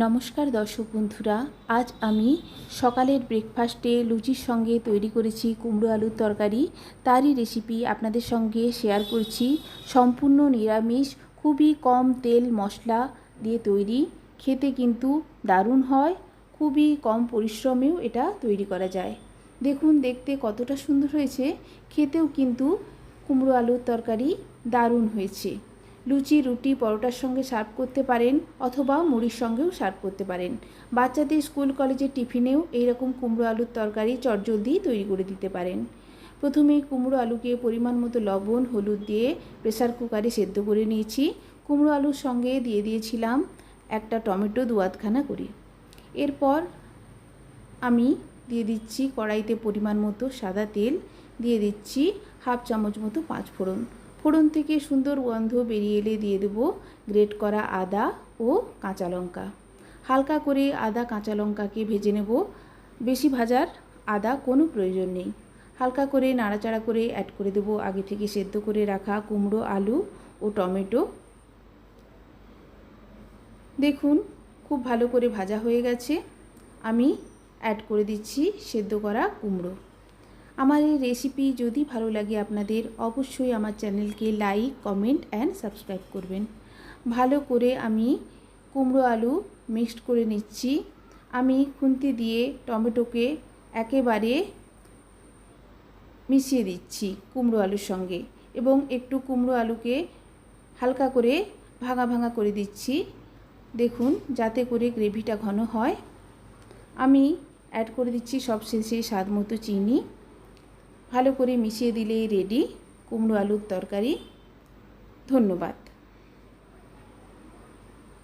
নমস্কার দর্শক বন্ধুরা, আজ আমি সকালের ব্রেকফাস্টে লুচির সঙ্গে তৈরি করেছি কুমড়ো আলুর তরকারি। তারই রেসিপি আপনাদের সঙ্গে শেয়ার করছি। সম্পূর্ণ নিরামিষ, খুবই কম তেল মশলা দিয়ে তৈরি। খেতে কিন্তু দারুণ হয়, খুবই কম পরিশ্রমেও এটা তৈরি করা যায়। দেখুন, দেখতে কতটা সুন্দর হয়েছে। খেতেও কিন্তু কুমড়ো আলুর তরকারি দারুণ হয়েছে। লুচি, রুটি, পরোটার সঙ্গে সার্ভ করতে পারেন অথবা মুড়ির সঙ্গেও সার্ভ করতে পারেন। বাচ্চাদের স্কুল, কলেজের টিফিনেও এইরকম কুমড়ো আলুর তরকারি চটজলদি তৈরি করে দিতে পারেন। প্রথমে কুমড়ো আলুকে পরিমাণ মতো লবণ, হলুদ দিয়ে প্রেসার কুকারে সেদ্ধ করে নিয়েছি। কুমড়ো আলুর সঙ্গে দিয়ে দিয়েছিলাম একটা টমেটো দু আধখানা করে। এরপর আমি দিয়ে দিচ্ছি কড়াইতে পরিমাণ মতো সাদা তেল, দিয়ে দিচ্ছি হাফ চামচ মতো পাঁচ ফোড়ন ফোড়ন থেকে সুন্দর গন্ধ বেরিয়ে এলে দিয়ে দেবো গ্রেট করা আদা ও কাঁচা লঙ্কা। হালকা করে আদা কাঁচা লঙ্কাকে ভেজে নেব। বেশি ভাজার আদা কোনো প্রয়োজন নেই। হালকা করে নাড়াচাড়া করে অ্যাড করে দেবো। আগে থেকে সেদ্ধ করে রাখা কুমড়ো, আলু ও টমেটো। দেখুন, খুব ভালো করে ভাজা হয়ে গেছে। আমি অ্যাড করে দিচ্ছি সেদ্ধ করা কুমড়ো। আমার এই রেসিপি যদি ভালো লাগে আপনাদের, অবশ্যই আমার চ্যানেলকে লাইক কমেন্ট অ্যান্ড সাবস্ক্রাইব করবেন। ভালো করে আমি কুমড়ো আলু মিক্সড করে নিচ্ছি। আমি খুন্তি দিয়ে টমেটোকে একেবারে মিশিয়ে দিচ্ছি কুমড়ো আলুর সঙ্গে এবং একটু কুমড়ো আলুকে হালকা করে ভাঙা ভাঙা করে দিচ্ছি। দেখুন, যাতে করে গ্রেভিটা ঘন হয়। আমি অ্যাড করে দিচ্ছি সব শেষে স্বাদ মতো চিনি। ভালো করে মিশিয়ে দিলেই রেডি কুমড়ো আলুর তরকারি। ধন্যবাদ।